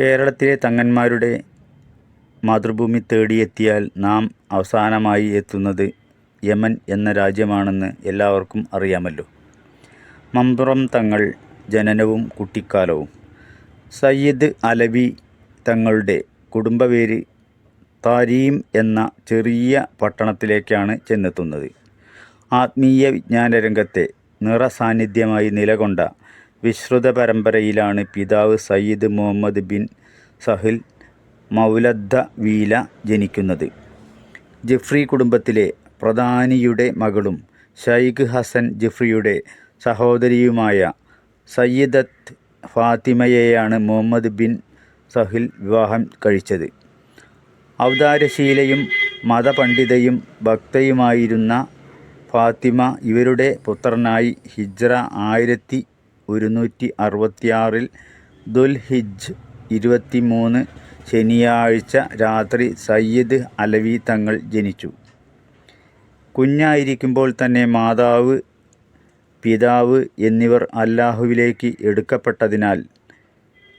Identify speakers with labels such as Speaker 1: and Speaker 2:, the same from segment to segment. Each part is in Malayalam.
Speaker 1: കേരളത്തിലെ തങ്ങന്മാരുടെ മാതൃഭൂമി തേടിയെത്തിയാൽ നാം അവസാനമായി എത്തുന്നത് യമൻ എന്ന രാജ്യമാണെന്ന് എല്ലാവർക്കും അറിയാമല്ലോ. മമ്പുറം തങ്ങൾ ജനനവും കുട്ടിക്കാലവും. സയ്യിദ് അലവി തങ്ങളുടെ കുടുംബപേര് താരീം എന്ന ചെറിയ പട്ടണത്തിലേക്കാണ് ചെന്നെത്തുന്നത്. ആത്മീയ വിജ്ഞാന രംഗത്തെ നിറസാന്നിധ്യമായി നിലകൊണ്ട വിശ്രുത പരമ്പരയിലാണ് പിതാവ് സയ്യിദ് മുഹമ്മദ് ബിൻ സഹിൽ മൗലദ്ദ വീല ജനിക്കുന്നത്. ജിഫ്രി കുടുംബത്തിലെ പ്രധാനിയുടെ മകളും ഷൈഖ് ഹസൻ ജിഫ്രിയുടെ സഹോദരിയുമായ സയ്യിദത്ത് ഫാത്തിമയെയാണ് മുഹമ്മദ് ബിൻ സഹിൽ വിവാഹം കഴിച്ചത്. ഔദാര്യശീലയും മതപണ്ഡിതയും ഭക്തയുമായിരുന്ന ഫാത്തിമ ഇവരുടെ പുത്രനായി ഹിജ്റ ആയിരത്തി ഒരുന്നൂറ്റി അറുപത്തിയാറിൽ ദുൽഹിജ്ജ് ഇരുപത്തി മൂന്ന് ശനിയാഴ്ച രാത്രി സയ്യിദ് അലവി തങ്ങൾ ജനിച്ചു. കുഞ്ഞായിരിക്കുമ്പോൾ തന്നെ മാതാവ് പിതാവ് എന്നിവർ അല്ലാഹുവിലേക്ക് എടുക്കപ്പെട്ടതിനാൽ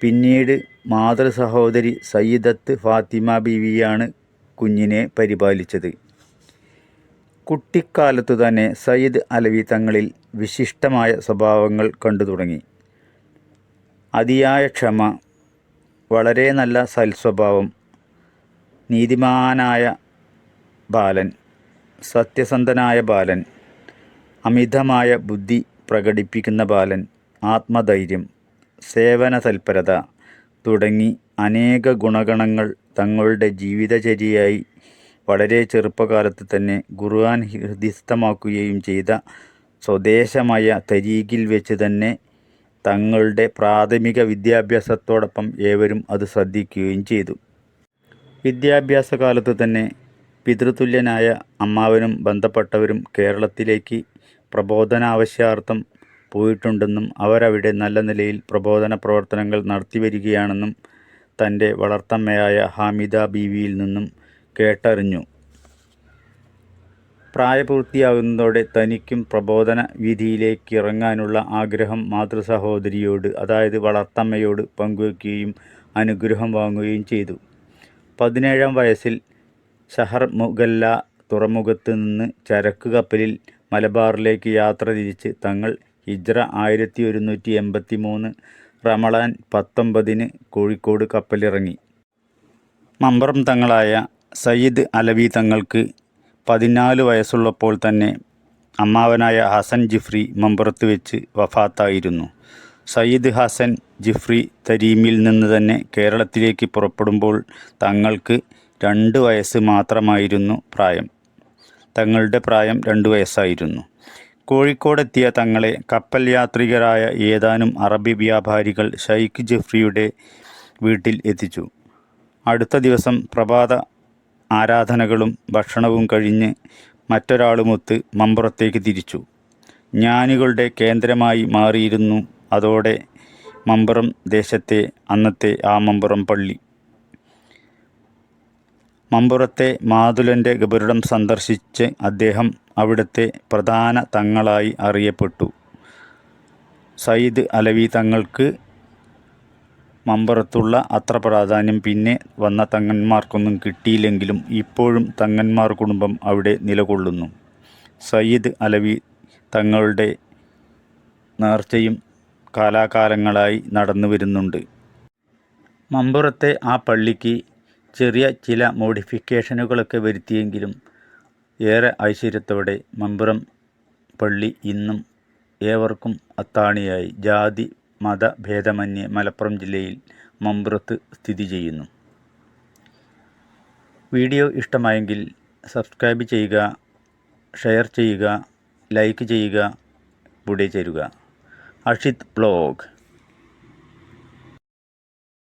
Speaker 1: പിന്നീട് മാതൃ സഹോദരി സയ്യിദത്ത് ഫാത്തിമ ബീവിയാണ് കുഞ്ഞിനെ പരിപാലിച്ചത്. കുട്ടിക്കാലത്തു തന്നെ സയ്യിദ് അലവി തങ്ങളിൽ വിശിഷ്ടമായ സ്വഭാവങ്ങൾ കണ്ടു തുടങ്ങി. അതിയായ ക്ഷമ വളരെ നല്ല സൽസ്വഭാവം നീതിമാനായ ബാലൻ സത്യസന്ധനായ ബാലൻ അമിതമായ ബുദ്ധി പ്രകടിപ്പിക്കുന്ന ബാലൻ ആത്മധൈര്യം സേവന തൽപരത തുടങ്ങി അനേക ഗുണഗണങ്ങൾ തങ്ങളുടെ ജീവിതചര്യയായി വളരെ ചെറുപ്പകാലത്ത് തന്നെ ഖുർആൻ ഹൃദിസ്ഥമാക്കുകയും ചെയ്ത സ്വദേശമായ തരീഖിൽ വെച്ച് തന്നെ തങ്ങളുടെ പ്രാഥമിക വിദ്യാഭ്യാസത്തോടൊപ്പം ഏവരും അത് ശ്രദ്ധിക്കുകയും ചെയ്തു. വിദ്യാഭ്യാസ കാലത്ത് തന്നെ പിതൃതുല്യനായ അമ്മാവനും ബന്ധപ്പെട്ടവരും കേരളത്തിലേക്ക് പ്രബോധനാവശ്യാർത്ഥം പോയിട്ടുണ്ടെന്നും അവരവിടെ നല്ല നിലയിൽ പ്രബോധന പ്രവർത്തനങ്ങൾ നടത്തിവരികയാണെന്നും തന്റെ വളർത്തമ്മയായ ഹാമിദ ബീവിയിൽ നിന്നും കേട്ടറിഞ്ഞു. പ്രായപൂർത്തിയാകുന്നതോടെ തനിക്കും പ്രബോധന വിധിയിലേക്ക് ഇറങ്ങാനുള്ള ആഗ്രഹം മാതൃസഹോദരിയോട് അതായത് വളർത്തമ്മയോട് പങ്കുവയ്ക്കുകയും അനുഗ്രഹം വാങ്ങുകയും ചെയ്തു. പതിനേഴാം വയസ്സിൽ ഷഹർ മുഗല്ല തുറമുഖത്ത് നിന്ന് ചരക്ക് കപ്പലിൽ മലബാറിലേക്ക് യാത്ര തിരിച്ച് തങ്ങൾ ഹിജ്ര ആയിരത്തി ഒരുന്നൂറ്റി എൺപത്തി മൂന്ന് റമളാൻ പത്തൊമ്പതിന് കോഴിക്കോട് കപ്പലിറങ്ങി. മമ്പറം തങ്ങളായ സയ്യിദ് അലവി തങ്ങൾക്ക് പതിനാല് വയസ്സുള്ളപ്പോൾ തന്നെ അമ്മാവനായ ഹസൻ ജിഫ്രി മമ്പുറത്ത് വെച്ച് വഫാത്തായിരുന്നു. സയ്യിദ് ഹസൻ ജിഫ്രി തരീമിൽ നിന്ന് തന്നെ കേരളത്തിലേക്ക് പുറപ്പെടുമ്പോൾ തങ്ങൾക്ക് രണ്ട് വയസ്സ് മാത്രമായിരുന്നു പ്രായം. തങ്ങളുടെ പ്രായം രണ്ട് വയസ്സായിരുന്നു. കോഴിക്കോടെത്തിയ തങ്ങളെ കപ്പൽ യാത്രികരായ ഏതാനും അറബി വ്യാപാരികൾ ഷൈഖ് ജഫ്രിയുടെ വീട്ടിൽ എത്തിച്ചു. അടുത്ത ദിവസം പ്രഭാത ആരാധനകളും ഭക്ഷണവും കഴിഞ്ഞ് മറ്റൊരാളുമൊത്ത് മമ്പുറത്തേക്ക് തിരിച്ചു. ജ്ഞാനികളുടെ കേന്ദ്രമായി മാറിയിരുന്നു. അതോടെ മമ്പുറം ദേശത്തെ അന്നത്തെ ആ മമ്പുറം പള്ളി. മമ്പുറത്തെ മാതുലന്റെ ഗബരുടം സന്ദർശിച്ച് അദ്ദേഹം അവിടുത്തെ പ്രധാന തങ്ങളായി അറിയപ്പെട്ടു. സയ്യിദ് അലവി തങ്ങൾക്ക് മമ്പുറത്തുള്ള അത്ര പ്രാധാന്യം പിന്നെ വന്ന തങ്ങന്മാർക്കൊന്നും കിട്ടിയില്ലെങ്കിലും ഇപ്പോഴും തങ്ങന്മാർ കുടുംബം അവിടെ നിലകൊള്ളുന്നു. സയ്യിദ് അലവി തങ്ങളുടെ നേർച്ചയും കാലാകാലങ്ങളായി നടന്നു വരുന്നുണ്ട്. മമ്പുറത്തെ ആ പള്ളിക്ക് ചെറിയ ചില മോഡിഫിക്കേഷനുകളൊക്കെ വരുത്തിയെങ്കിലും ഏറെ ഐശ്വര്യത്തോടെ മമ്പുറം പള്ളി ഇന്നും ഏവർക്കും അത്താണിയായി. ജാതി മതഭേദമന്യേ മലപ്പുറം ജില്ലയിൽ മമ്പുറത്ത് സ്ഥിതി ചെയ്യുന്നു. വീഡിയോ ഇഷ്ടമായെങ്കിൽ സബ്സ്ക്രൈബ് ചെയ്യുക ഷെയർ ചെയ്യുക ലൈക്ക് ചെയ്യുക കൂടെ ചേരുക. അഷിത് ബ്ലോഗ്.